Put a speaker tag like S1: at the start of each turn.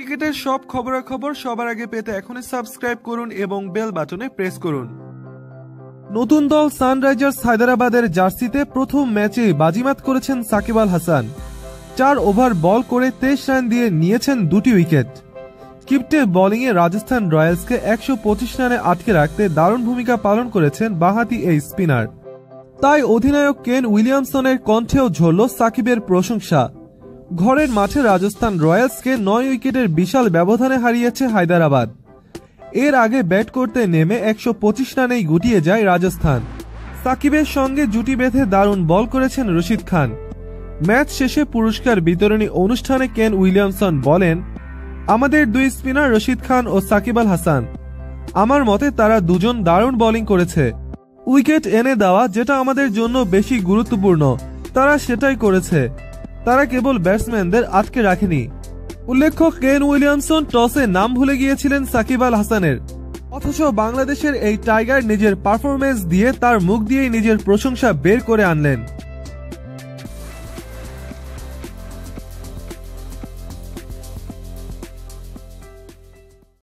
S1: ক্রিকেটের সব খবরাখবর সবার আগে পেতে এখনই সাবস্ক্রাইব করুন এবং বেল বাটনে প্রেস করুন। নতুন দল সানরাইজার্স হায়দরাবাদের জার্সিতে প্রথম ম্যাচে বাজিমাত করেছেন সাকিব আল হাসান। চার ওভার বল করে তেইশ রান দিয়ে নিয়েছেন দুটি উইকেট। কিপ্টে বোলিংয়ে রাজস্থান রয়্যালসকে একশো পঁচিশ রানে আটকে রাখতে দারুণ ভূমিকা পালন করেছেন বাহাতি এই স্পিনার। তাই অধিনায়ক কেন উইলিয়ামসনের কণ্ঠেও ঝরল সাকিবের প্রশংসা। ঘরের মাঠে রাজস্থান রয়্যালসকে নয় উইকেটের বিশাল ব্যবধানে হারিয়েছে হায়দ্রাবাদ। এর আগে ব্যাট করতে নেমে একশো পঁচিশ রানেই গুটিয়ে যায় রাজস্থান। সাকিবের সঙ্গে জুটি বেঁধে দারুণ বল করেছেন রশিদ খান। ম্যাচ শেষে পুরস্কার বিতরণী অনুষ্ঠানে কেন উইলিয়ামসন বলেন, আমাদের দুই স্পিনার রশিদ খান ও সাকিব আল হাসান। আমার মতে তারা দুজন দারুণ বোলিং করেছে। উইকেট এনে দেওয়া যেটা আমাদের জন্য বেশি গুরুত্বপূর্ণ, তারা সেটাই করেছে। তারা কেবল ব্যাটসম্যানদের আটকে রাখেনি। উল্লেখ্য, কেন উইলিয়ামসন টসে নাম ভুলে গিয়েছিলেন সাকিব আল হাসানের। অথচ বাংলাদেশের এই টাইগার নিজের পারফরমেন্স দিয়ে তার মুখ দিয়েই নিজের প্রশংসা বের করে আনলেন।